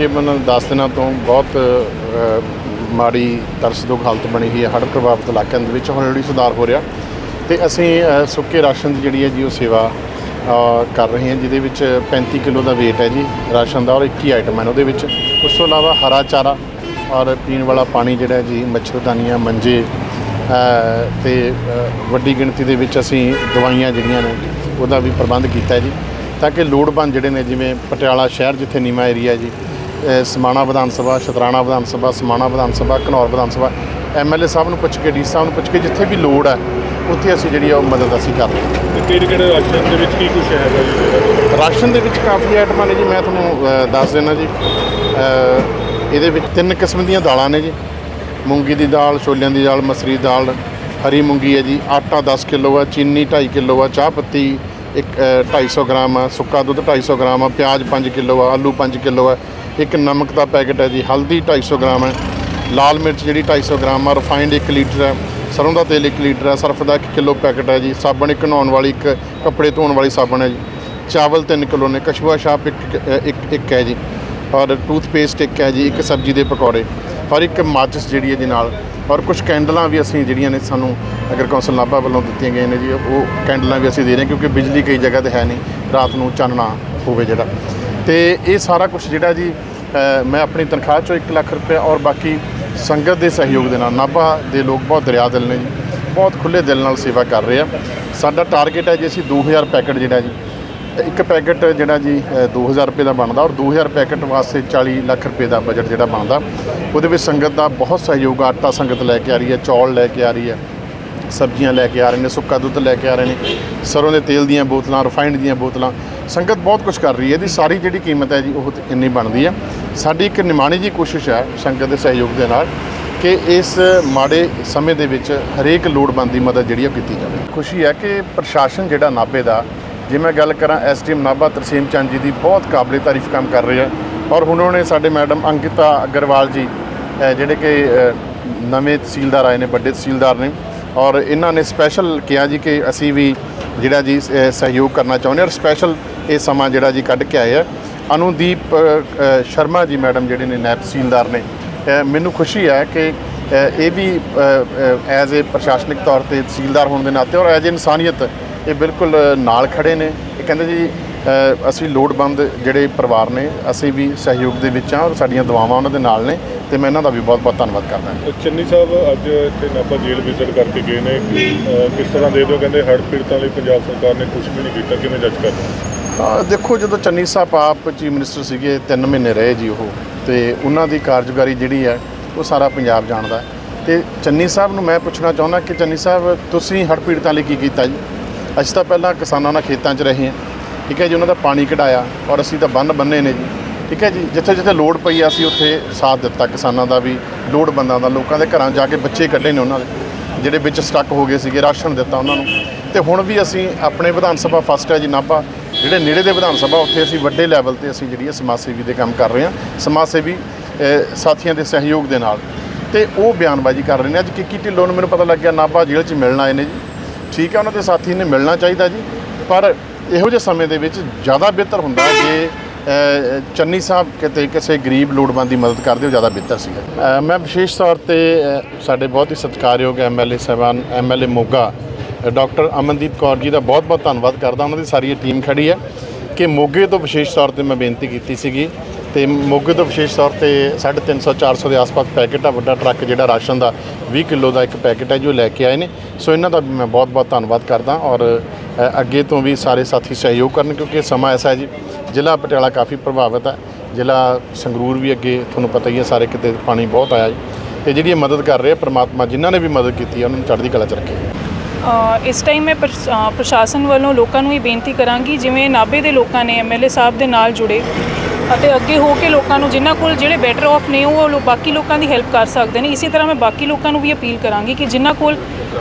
ਤਕਰੀਬਨ 10 ਦਿਨਾਂ ਤੋਂ ਬਹੁਤ ਅ, ਮਾੜੀ ਤਰਸਯੋਗ ਹਾਲਤ ਬਣੀ ਹੋਈ ਹੈ ਹੜ੍ਹ ਪ੍ਰਭਾਵਿਤ ਇਲਾਕਿਆਂ ਦੇ ਵਿੱਚ। ਹੌਲੀ ਹੌਲੀ ਸੁਧਾਰ ਹੋ ਰਿਹਾ ਤੇ ਅਸੀਂ ਅ, ਸੁੱਕੇ ਰਾਸ਼ਨ ਦੀ ਜਿਹੜੀ ਹੈ ਜੀ ਉਹ ਸੇਵਾ ਅ, ਕਰ ਰਹੇ ਹਾਂ ਜਿਹਦੇ ਵਿੱਚ 35 ਕਿਲੋ ਦਾ weight ਹੈ ਜੀ ਰਾਸ਼ਨ ਦਾ ਔਰ 21 ਆਈਟਮ ਹਨ ਉਹਦੇ ਵਿੱਚ। ਉਸ ਤੋਂ ਇਲਾਵਾ ਹਰਾ ਚਾਰਾ ਔਰ ਪੀਣ ਵਾਲਾ ਪਾਣੀ ਜਿਹੜਾ ਹੈ ਜੀ ਮੱਛਰਦਾਨੀਆਂ ਮੰਜੇ ਅ, ਤੇ ਅ, ਵੱਡੀ ਗਿਣਤੀ ਦੇ ਵਿੱਚ ਅਸੀਂ ਦਵਾਈਆਂ ਜਿਹੜੀਆਂ ਨੇ ਉਹਦਾ ਵੀ ਪ੍ਰਬੰਧ ਕੀਤਾ ਹੈ ਜੀ। ਤਾਂ ਕਿ ਲੋੜਵੰਦ ਜਿਹੜੇ ਨੇ ਜਿਵੇਂ ਪਟਿਆਲਾ ਸ਼ਹਿਰ ਜਿੱਥੇ ਨੀਮਾ ਏਰੀਆ ਜੀ ਸਮਾਣਾ ਵਿਧਾਨ ਸਭਾ ਸ਼ਤਰਾਣਾ ਵਿਧਾਨ ਸਭਾ ਸਮਾਣਾ ਵਿਧਾਨ ਸਭਾ ਘਨੌਰ ਵਿਧਾਨ ਸਭਾ ਐਮਐਲਏ ਸਾਹਿਬ ਨੂੰ ਪੁੱਛ ਕੇ ਡੀ ਸਾਹਿਬ ਨੂੰ ਪੁੱਛ ਕੇ ਜਿੱਥੇ ਵੀ ਲੋੜ ਹੈ ਉੱਥੇ ਅਸੀਂ ਜਿਹੜੀ ਆ ਉਹ ਮਦਦ ਅਸੀਂ ਕਰ ਰਹੇ ਹਾਂ। ਤੇ ਕਿਹੜੇ ਕਿਹੜੇ ਰਾਸ਼ਨ ਦੇ ਵਿੱਚ ਕੀ ਕੁਝ ਹੈਗਾ ਜੀ? ਰਾਸ਼ਨ ਦੇ ਵਿੱਚ ਕਾਫੀ ਆਈਟਮਾਂ ਨੇ ਜੀ ਮੈਂ ਤੁਹਾਨੂੰ ਦੱਸ ਦਿੰਦਾ ਜੀ। ਇਹਦੇ ਵਿੱਚ ਤਿੰਨ ਕਿਸਮ ਦੀਆਂ ਦਾਲਾਂ ਨੇ ਜੀ। ਮੂੰਗੀ ਦੀ ਦਾਲ ਛੋਲਿਆਂ ਦੀ ਦਾਲ ਮਸਰੀ ਦੀ ਦਾਲ ਹਰੀ ਮੂੰਗੀ ਹੈ ਜੀ ਆਟਾ 10 ਕਿਲੋ ਆ ਚੀਨੀ 2.5 ਕਿਲੋ ਆ ਚਾਹ ਪੱਤੀ ਇੱਕ ਅ, 250 ਗ੍ਰਾਮ ਆ ਸੁੱਕਾ ਦੁੱਧ 250 ਗ੍ਰਾਮ ਆ ਪਿਆਜ਼ 5 ਕਿਲੋ ਆ ਆਲੂ 5 ਕਿਲੋ ਆ ਇੱਕ ਨਮਕ ਦਾ ਪੈਕੇਟ ਹੈ ਜੀ, ਹਲਦੀ 250 ਗ੍ਰਾਮ ਹੈ, ਲਾਲ ਮਿਰਚ ਜਿਹੜੀ 250 ਗ੍ਰਾਮ ਆ, ਰਿਫਾਈਨਡ 1 ਲੀਟਰ ਹੈ, ਸਰੋਂ ਦਾ ਤੇਲ 1 ਲੀਟਰ ਹੈ, ਸਰਫ ਦਾ 1 ਕਿਲੋ ਪੈਕੇਟ ਹੈ ਜੀ, ਸਾਬਣ ਇੱਕ ਨਹਾਉਣ ਵਾਲੀ, ਇੱਕ ਕੱਪੜੇ ਧੋਣ ਵਾਲੀ ਸਾਬਣ ਹੈ ਜੀ, ਚਾਵਲ 3 ਕਿਲੋ ਨੇ ਕਸ਼ਵਾ ਸ਼ਾਪ ਇੱਕ ਇੱਕ ਹੈ ਜੀ, ਔਰ ਟੂਥਪੇਸਟ ਇੱਕ ਹੈ ਜੀ, ਇੱਕ ਸਬਜ਼ੀ ਦੇ ਪਕੌੜੇ, ਔਰ ਇੱਕ ਮਾਚਿਸ ਜਿਹੜੀ ਹੈ ਜੀ ਨਾਲ, ਔਰ ਕੁਝ ਕੈਂਡਲਾਂ ਵੀ ਅਸੀਂ ਜਿਹੜੀਆਂ ਨੇ ਸਾਨੂੰ ਅਗਰ ਕੌਂਸਲ ਨਾਭਾ ਵੱਲੋਂ ਦਿੱਤੀਆਂ ਗਈਆਂ ਨੇ ਜੀ, ਉਹ ਕੈਂਡਲਾਂ ਵੀ ਅਸੀਂ ਦੇ ਰਹੇ ਕਿਉਂਕਿ ਬਿਜਲੀ ਕਈ ਜਗ੍ਹਾ ਤੇ ਹੈ ਨਹੀਂ, ਰਾਤ ਨੂੰ ਚਾਨਣਾ ਹੋਵੇ ਜਿਹੜਾ। ਤੇ ਇਹ ਸਾਰਾ ਕੁਝ ਜਿਹੜਾ ਜੀ ਮੈਂ ਆਪਣੀ ਤਨਖਾਹ ਚੋਂ 1 ਲੱਖ ਰੁਪਏ ਔਰ ਬਾਕੀ ਸੰਗਤ ਦੇ ਸਹਿਯੋਗ ਦੇ ਨਾਲ ਨਾਭਾ ਦੇ ਲੋਕ ਬਹੁਤ ਦਰਿਆ ਦਿਲ ਨੇ ਜੀ ਬਹੁਤ ਖੁੱਲੇ ਦਿਲ ਨਾਲ ਸੇਵਾ ਕਰ ਰਹੇ ਆ। ਸਾਡਾ ਟਾਰਗੇਟ ਹੈ ਜੀ ਅਸੀਂ 2000 ਪੈਕੇਟ ਜਿਹੜਾ ਜੀ ਇੱਕ ਪੈਕੇਟ ਜਿਹੜਾ ਜੀ ਅ, 2000 ਰੁਪਏ ਦਾ ਬਣਦਾ ਔਰ 2000 ਪੈਕਟ ਵਾਸਤੇ 40 ਲੱਖ ਰੁਪਏ ਦਾ ਬਜਟ ਜਿਹੜਾ ਬਣਦਾ। ਉਹਦੇ ਵਿੱਚ ਸੰਗਤ ਦਾ ਬਹੁਤ ਸਹਿਯੋਗ ਆਟਾ ਸੰਗਤ ਲੈ ਕੇ ਆ ਰਹੀ ਹੈ ਚੌਲ ਲੈ ਕੇ ਆ ਰਹੀ ਹੈ। ਸਬਜ਼ੀਆਂ ਲੈ ਕੇ ਆ ਰਹੇ ਨੇ, ਸੁੱਕਾ ਦੁੱਧ ਲੈ ਕੇ ਆ ਰਹੇ ਨੇ, ਸਰੋਂ ਦੇ ਤੇਲ ਦੀਆਂ ਬੋਤਲਾਂ, ਰਿਫਾਈਨਡ ਦੀਆਂ ਬੋਤਲਾਂ। ਸੰਗਤ ਬਹੁਤ ਕੁਝ ਕਰ ਰਹੀ ਹੈ, ਇਹਦੀ ਸਾਰੀ ਜਿਹੜੀ ਕੀਮਤ ਹੈ ਜੀ, ਉਹ ਇੰਨੀ ਬਣਦੀ ਹੈ। ਸਾਡੀ ਇੱਕ ਨਿਮਾਣੀ ਜੀ ਕੋਸ਼ਿਸ਼ ਹੈ ਸੰਗਤ ਦੇ ਸਹਿਯੋਗ ਦੇ ਨਾਲ ਕਿ ਇਸ ਮਾੜੇ ਸਮੇਂ ਦੇ ਵਿੱਚ ਹਰੇਕ ਲੋੜਵੰਦ ਦੀ ਮਦਦ ਜਿਹੜੀ ਉਹ ਕੀਤੀ ਜਾਵੇ। ਖੁਸ਼ੀ ਹੈ ਕਿ ਪ੍ਰਸ਼ਾਸਨ ਜਿਹੜਾ ਨਾਭੇ ਦਾ, ਜੇ ਮੈਂ ਗੱਲ ਕਰਾਂ ਐਸਟੀਐਮ ਨਾਭਾ ਤਰਸੀਮ ਚੰਦ ਜੀ ਦੀ, ਬਹੁਤ ਕਾਬਲੇ ਤਾਰੀਫ ਕੰਮ ਕਰ ਰਹੇ ਆ ਔਰ ਹੁਣ ਉਹਨੇ ਸਾਡੇ ਮੈਡਮ ਅੰਕਿਤਾ ਅਗਰਵਾਲ ਜੀ ਜਿਹੜੇ ਕਿ ਨਵੇਂ ਤਹਿਸੀਲਦਾਰ ਆਏ ਨੇ, ਵੱਡੇ ਤਹਿਸੀਲਦਾਰ ਨੇ ਔਰ ਇਹਨਾਂ ਨੇ ਸਪੈਸ਼ਲ ਕਿਹਾ ਜੀ ਕਿ ਅਸੀਂ ਵੀ ਜਿਹੜਾ ਜੀ ਸਹਿਯੋਗ ਕਰਨਾ ਚਾਹੁੰਦੇ ਔਰ ਸਪੈਸ਼ਲ ਇਹ ਸਮਾਂ ਜਿਹੜਾ ਜੀ ਕੱਢ ਕੇ ਆਏ ਆ। ਅਨੁਦੀਪ ਸ਼ਰਮਾ ਜੀ ਮੈਡਮ ਜਿਹੜੇ ਨੇ ਨਾਇਬ ਤਹਿਸੀਲਦਾਰ ਨੇ ਮੈਨੂੰ ਖੁਸ਼ੀ ਹੈ ਕਿ ਇਹ ਵੀ ਐਜ਼ ਅ ਪ੍ਰਸ਼ਾਸਨਿਕ ਤੌਰ ਤੇ ਤਹਿਸੀਲਦਾਰ ਹੋਣ ਦੇ ਨਾਤੇ ਔਰ ਐਜ਼ ਇਨਸਾਨੀਅਤ ਇਹ ਬਿਲਕੁਲ ਨਾਲ ਖੜੇ ਨੇ। ਇਹ ਕਹਿੰਦੇ ਜੀ ਅਸੀਂ ਲੋੜਵੰਦ ਜਿਹੜੇ ਪਰਿਵਾਰ ਨੇ, ਅਸੀਂ ਵੀ ਸਹਿਯੋਗ ਦੇ ਵਿੱਚ ਹਾਂ ਔਰ ਸਾਡੀਆਂ ਦੁਆਵਾਂ ਉਹਨਾਂ ਦੇ ਨਾਲ ਨੇ। ਤੇ ਮੈਂ ਇਹਨਾਂ ਦਾ ਵੀ ਬਹੁਤ ਬਹੁਤ ਧੰਨਵਾਦ ਕਰਦਾ ਹਾਂ। ਚੰਨੀ ਸਾਹਿਬ ਅੱਜ ਇੱਥੇ ਨਾਭਾ ਜੇਲ੍ਹ ਵਿਜ਼ਿਟ ਕਰਕੇ ਗਏ ਨੇ। ਕਿਸ ਤਰ੍ਹਾਂ ਦੇ ਦਿਓ? ਕਹਿੰਦੇ ਹੜ੍ਹ ਪੀੜਤਾਂ ਲਈ ਪੰਜਾਬ ਸਰਕਾਰ ਨੇ ਕੁਝ ਵੀ ਨਹੀਂ ਕੀਤਾ। ਕਿਵੇਂ ਜੱਜ ਕਰਦੇ ਦੇਖੋ ਜਦੋਂ ਚੰਨੀ ਸਾਹਿਬ ਆਪ ਚੀਫ ਮਿਨਿਸਟਰ ਸੀਗੇ 3 ਮਹੀਨੇ ਰਹੇ ਜੀ ਉਹ ਤੇ ਉਹਨਾਂ ਦੀ ਕਾਰਜਕਾਰੀ ਜਿਹੜੀ ਹੈ ਉਹ ਸਾਰਾ ਪੰਜਾਬ ਜਾਣਦਾ। ਤੇ ਚੰਨੀ ਸਾਹਿਬ ਨੂੰ ਮੈਂ ਪੁੱਛਣਾ ਚਾਹੁੰਦਾ ਕਿ ਚੰਨੀ ਸਾਹਿਬ ਤੁਸੀਂ ਹੜ੍ਹ ਪੀੜਤਾਂ ਲਈ ਕੀ ਕੀਤਾ ਜੀ? ਅਸੀਂ ਤਾਂ ਪਹਿਲਾਂ ਕਿਸਾਨਾਂ ਨਾਲ ਖੇਤਾਂ 'ਚ ਰਹੇ ਹਾਂ ਠੀਕ ਹੈ ਜੀ? ਉਹਨਾਂ ਦਾ ਪਾਣੀ ਕਢਾਇਆ ਔਰ ਅਸੀਂ ਤਾਂ ਬੰਨ ਬੰਨੇ ਨੇ ਜੀ। ਠੀਕ ਹੈ ਜੀ, ਜਿੱਥੇ ਜਿੱਥੇ ਲੋੜ ਪਈ ਆ ਅਸੀਂ ਉੱਥੇ ਸਾਥ ਦਿੱਤਾ ਕਿਸਾਨਾਂ ਦਾ ਵੀ, ਲੋੜਵੰਦਾਂ ਦਾ, ਲੋਕਾਂ ਦੇ ਘਰਾਂ ਜਾ ਕੇ ਬੱਚੇ ਕੱਢੇ ਨੇ ਉਹਨਾਂ ਦੇ, ਜਿਹੜੇ ਵਿੱਚ ਸਟਕ ਹੋ ਗਏ ਸੀਗੇ, ਰਾਸ਼ਨ ਦਿੱਤਾ ਉਹਨਾਂ ਨੂੰ। ਤੇ ਹੁਣ ਵੀ ਅਸੀਂ ਆਪਣੇ ਵਿਧਾਨ ਸਭਾ ਫਸਟ ਹੈ ਜੀ ਨਾਭਾ, ਜਿਹੜੇ ਨੇੜੇ ਦੇ ਵਿਧਾਨ ਸਭਾ, ਉੱਥੇ ਅਸੀਂ ਵੱਡੇ ਲੈਵਲ ਤੇ ਅਸੀਂ ਜਿਹੜੀ ਹੈ ਸਮਾਜ ਸੇਵੀ ਦੇ ਕੰਮ ਕਰ ਰਹੇ ਹਾਂ, ਸਮਾਜ ਸੇਵੀ ਸਾਥੀਆਂ ਦੇ ਸਹਿਯੋਗ ਦੇ ਨਾਲ। ਤੇ ਉਹ ਬਿਆਨਬਾਜ਼ੀ ਕਰ ਰਹੇ ਨੇ। ਅੱਜ ਕਿੱਕੀ ਢਿੱਲੋਂ ਨੂੰ ਮੈਨੂੰ ਪਤਾ ਲੱਗਿਆ ਨਾਭਾ ਜੇਲ੍ਹ 'ਚ ਮਿਲਣ ਆਏ ਨੇ ਜੀ। ਠੀਕ ਹੈ, ਉਹਨਾਂ ਦੇ ਸਾਥੀ ਨੇ ਮਿਲਣਾ ਚਾਹੀਦਾ ਜੀ, ਪਰ ਇਹੋ ਜਿਹੇ ਸਮੇਂ ਦੇ ਵਿੱਚ ਜ਼ਿਆਦਾ ਬਿਹਤਰ ਹੁੰਦਾ ਜੇ ਚੰਨੀ ਸਾਹਿਬ ਕਿਤੇ ਕਿਸੇ ਗਰੀਬ ਲੋੜਵੰਦ ਦੀ ਮਦਦ ਕਰਦੇ ਹੋ, ਜ਼ਿਆਦਾ ਬਿਹਤਰ ਸੀਗਾ। ਮੈਂ ਵਿਸ਼ੇਸ਼ ਤੌਰ ਤੇ ਸਾਡੇ ਬਹੁਤ ਹੀ ਸਤਿਕਾਰਯੋਗ ਐਮਐਲਏ ਸਾਹਿਬਾਨ ਐਮਐਲਏ ਮੋਗਾ ਡਾਕਟਰ ਅਮਨਦੀਪ ਕੌਰ ਜੀ ਦਾ ਬਹੁਤ ਬਹੁਤ ਧੰਨਵਾਦ ਕਰਦਾ। ਉਹਨਾਂ ਦੀ ਸਾਰੀ ਟੀਮ ਖੜੀ ਹੈ ਕਿ ਮੋਗੇ ਤੋਂ ਵਿਸ਼ੇਸ਼ ਤੌਰ ਤੇ ਮੈਂ ਬੇਨਤੀ ਕੀਤੀ ਸੀਗੀ ਤੇ ਮੋਗੇ ਤੋਂ ਵਿਸ਼ੇਸ਼ ਤੌਰ ਤੇ 350 400 ਦੇ ਆਸ-ਪਾਸ ਪੈਕੇਟ ਆ ਵੱਡਾ ਟਰੱਕ ਜਿਹੜਾ ਰਾਸ਼ਨ ਦਾ 20 ਕਿਲੋ ਦਾ ਇੱਕ ਪੈਕੇਟ ਹੈ ਜੋ ਲੈ ਕੇ ਆਏ ਨੇ। ਸੋ ਇਹਨਾਂ ਦਾ ਵੀ ਮੈਂ ਬਹੁਤ-ਬਹੁਤ ਧੰਨਵਾਦ ਕਰਦਾ ਔਰ ਅੱਗੇ ਤੋਂ ਵੀ ਸਾਰੇ ਸਾਥੀ ਸਹਿਯੋਗ ਕਰਨ ਕਿਉਂਕਿ ਇਹ ਸਮਾਂ ਐਸਾ ਹੈ ਜੀ, ਜ਼ਿਲ੍ਹਾ ਪਟਿਆਲਾ ਕਾਫੀ ਪ੍ਰਭਾਵਿਤ ਹੈ, ਜ਼ਿਲ੍ਹਾ ਸੰਗਰੂਰ ਵੀ ਅੱਗੇ ਤੁਹਾਨੂੰ ਪਤਾ ਹੀ ਹੈ ਸਾਰੇ ਕਿਤੇ ਪਾਣੀ ਬਹੁਤ ਆਇਆ ਜੀ, ਤੇ ਜਿਹੜੀ ਇਹ ਮਦਦ ਕਰ ਰਹੇ ਆ ਪ੍ਰਮਾਤਮਾ ਜਿਨ੍ਹਾਂ ਨੇ ਵੀ ਮਦਦ ਕੀਤੀ ਹੈ, ਉਹਨਾਂ ਨੂੰ ਚੜ੍ਹਦੀ ਕਲਾ ਚ ਰੱਖੇ। ਇਸ ਟਾਈਮ ਮੈਂ ਪ੍ਰਸ਼- ਪ੍ਰਸ਼ਾਸਨ ਵੱਲੋਂ ਲੋਕਾਂ ਨੂੰ ਇਹ ਬੇਨਤੀ ਕਰਾਂਗੀ, ਜਿਵੇਂ ਨਾਭੇ ਦੇ ਲੋਕਾਂ ਨੇ ਐਮਐਲਏ ਸਾਹਿਬ ਦੇ ਨਾਲ ਜੁੜੇ ਅਤੇ ਅੱਗੇ ਹੋ ਕੇ ਲੋਕਾਂ ਨੂੰ ਜਿਨ੍ਹਾਂ ਕੋਲ ਜਿਹੜੇ ਬੈਟਰ ਆਫ ਨੇ ਉਹ ਲੋ- ਬਾਕੀ ਲੋਕਾਂ ਦੀ ਹੈਲਪ ਕਰ ਸਕਦੇ ਨੇ। ਇਸੇ ਤਰ੍ਹਾਂ ਮੈਂ ਬਾਕੀ ਲੋਕਾਂ ਨੂੰ ਵੀ ਅਪੀਲ ਕਰਾਂਗੀ ਕਿ ਜਿਨ੍ਹਾਂ ਕੋਲ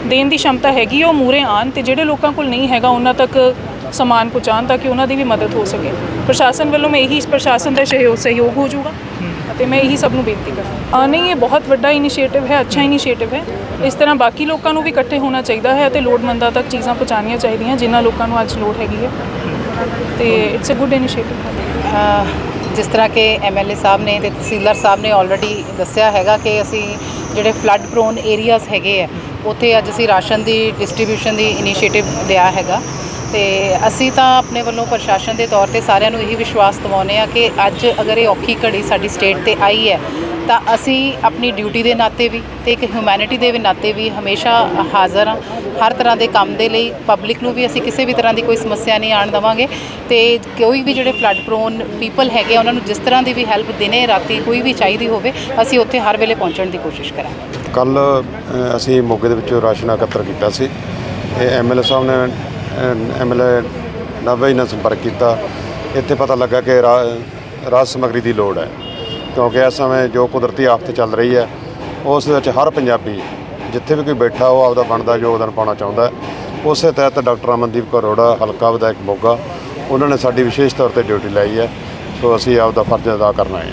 ਦੇਣ ਦੀ ਸ਼ਮਤਾ ਹੈਗੀ ਹੈ, ਉਹ ਮੂਰੇ ਆਣ ਤੇ ਜਿਹੜੇ ਲੋਕਾਂ ਕੋਲ ਨਹੀਂ ਹੈਗਾ ਉਹਨਾਂ ਤੱਕ ਸਮਾਨ ਪਹੁੰਚਾਉਣ ਤਾਂ ਕਿ ਉਹਨਾਂ ਦੀ ਵੀ ਮਦਦ ਹੋ ਸਕੇ। ਪ੍ਰਸ਼ਾਸਨ ਵੱਲੋਂ ਮੈਂ ਇਹੀ ਇਸ ਪ੍ਰਸ਼ਾਸਨ ਦਾ ਸਹਿਯੋਗ ਸਹਿਯੋਗ ਹੋ ਜਾਊਗਾ ਅਤੇ ਮੈਂ ਇਹੀ ਸਭ ਨੂੰ ਬੇਨਤੀ ਕਰਾਂ ਨਹੀਂ ਇਹ ਬਹੁਤ ਵੱਡਾ ਇਨੀਸ਼ੀਏਟਿਵ ਹੈ ਅੱਛਾ ਇਨੀਸ਼ੀਏਟਿਵ ਹੈ। ਇਸ ਤਰ੍ਹਾਂ ਬਾਕੀ ਲੋਕਾਂ ਨੂੰ ਵੀ ਇਕੱਠੇ ਹੋਣਾ ਚਾਹੀਦਾ ਹੈ ਅਤੇ ਲੋੜਮੰਦਾਂ ਤੱਕ ਚੀਜ਼ਾਂ ਪਹੁੰਚਾਉਣੀਆਂ ਚਾਹੀਦੀਆਂ ਜਿਨ੍ਹਾਂ ਲੋਕਾਂ ਨੂੰ ਅੱਜ ਲੋੜ ਹੈਗੀ ਹੈ। ਤੇ ਇਟਸ ਅ ਗੁੱਡ ਇਨੀਸ਼ੀਏਟਿਵ ਜਿਸ ਤਰ੍ਹਾਂ ਕਿ ਐਮਐਲਏ ਸਾਹਿਬ ਨੇ ਤੇ ਤਹਿਸੀਲਦਾਰ ਸਾਹਿਬ ਨੇ ਆਲਰੇਡੀ ਦੱਸਿਆ ਹੈਗਾ ਕਿ ਅਸੀਂ ਜਿਹੜੇ ਫਲੱਡ ਪ੍ਰੋਨ ਏਰੀਆਜ਼ ਹੈਗੇ ਆ, ਉੱਥੇ ਅੱਜ ਅਸੀਂ ਰਾਸ਼ਨ ਦੀ ਡਿਸਟ੍ਰੀਬਿਊਸ਼ਨ ਦੀ ਇਨੀਸ਼ੀਏਟਿਵ ਲਿਆ ਹੈਗਾ। ਤੇ ਅਸੀਂ ਤਾਂ ਆਪਣੇ ਵੱਲੋਂ ਪ੍ਰਸ਼ਾਸਨ ਦੇ ਤੌਰ ਤੇ ਸਾਰਿਆਂ ਨੂੰ ਇਹੀ ਵਿਸ਼ਵਾਸ ਦਿਵਾਉਂਦੇ ਆ ਕਿ ਅੱਜ ਅਗਰ ਇਹ ਔਖੀ ਘੜੀ ਸਾਡੀ ਸਟੇਟ ਤੇ ਆਈ ਹੈ ਤਾਂ ਅਸੀਂ ਆਪਣੀ ਡਿਊਟੀ ਦੇ ਨਾਤੇ ਵੀ ਤੇ ਇੱਕ ਹਿਊਮੈਨਿਟੀ ਦੇ ਵੀ ਨਾਤੇ ਵੀ ਹਮੇਸ਼ਾ ਹਾਜ਼ਰ ਹਾਂ। ਹਰ ਤਰ੍ਹਾਂ ਦੇ ਕੰਮ ਦੇ ਲਈ ਪਬਲਿਕ ਨੂੰ ਵੀ ਅਸੀਂ ਕਿਸੇ ਵੀ ਤਰ੍ਹਾਂ ਦੀ ਕੋਈ ਸਮੱਸਿਆ ਨਹੀਂ ਆਣ ਦੇਵਾਂਗੇ ਤੇ ਕੋਈ ਵੀ ਜਿਹੜੇ ਫਲੱਡ ਪ੍ਰੋਨ ਪੀਪਲ ਹੈਗੇ ਆ, ਉਹਨਾਂ ਨੂੰ ਜਿਸ ਤਰ੍ਹਾਂ ਦੀ ਵੀ ਹੈਲਪ ਦਿਨੇ ਰਾਤੀ ਕੋਈ ਵੀ ਚਾਹੀਦੀ ਹੋਵੇ ਅਸੀਂ ਉੱਥੇ ਹਰ ਵੇਲੇ ਪਹੁੰਚਣ ਦੀ ਕੋਸ਼ਿਸ਼ ਕਰਾਂਗੇ। ਕੱਲ ਅਸੀਂ ਮੋਗੇ ਦੇ ਵਿੱਚੋਂ ਰਾਸ਼ਨ ਇਕੱਤਰ ਕੀਤਾ ਸੀ। ਇਹ ਐਮਐਲਏ ਸਾਹਿਬ ਨੇ ਐਮਐਲਏ ਨਾਭਾ ਜੀ ਨਾਲ ਸੰਪਰਕ ਕੀਤਾ। ਇੱਥੇ ਪਤਾ ਲੱਗਾ ਕਿ ਰਾ- ਰਾਜ ਸਮੱਗਰੀ ਦੀ ਲੋੜ ਹੈ। ਕਿਉਂਕਿ ਇਸ ਸਮੇਂ ਜੋ ਕੁਦਰਤੀ ਆਫਤ ਚੱਲ ਰਹੀ ਹੈ, ਉਸ ਵਿੱਚ ਹਰ ਪੰਜਾਬੀ ਜਿੱਥੇ ਵੀ ਕੋਈ ਬੈਠਾ, ਉਹ ਆਪਦਾ ਬਣਦਾ, ਯੋਗਦਾਨ ਪਾਉਣਾ ਚਾਹੁੰਦਾ ਹੈ। ਉਸੇ ਤਹਿਤ ਡਾਕਟਰ ਅਮਨਦੀਪ ਕੌਰ ਅਰੋੜਾ, ਹਲਕਾ ਵਿਧਾਇਕ ਮੋਗਾ, ਉਹਨਾਂ ਨੇ ਸਾਡੀ ਵਿਸ਼ੇਸ਼ ਤੌਰ ਤੇ ਡਿਊਟੀ ਲਾਈ ਹੈ। ਸੋ ਅਸੀਂ ਆਪਦਾ ਫਰਜ਼ ਅਦਾ ਕਰਨਾ ਹੈ।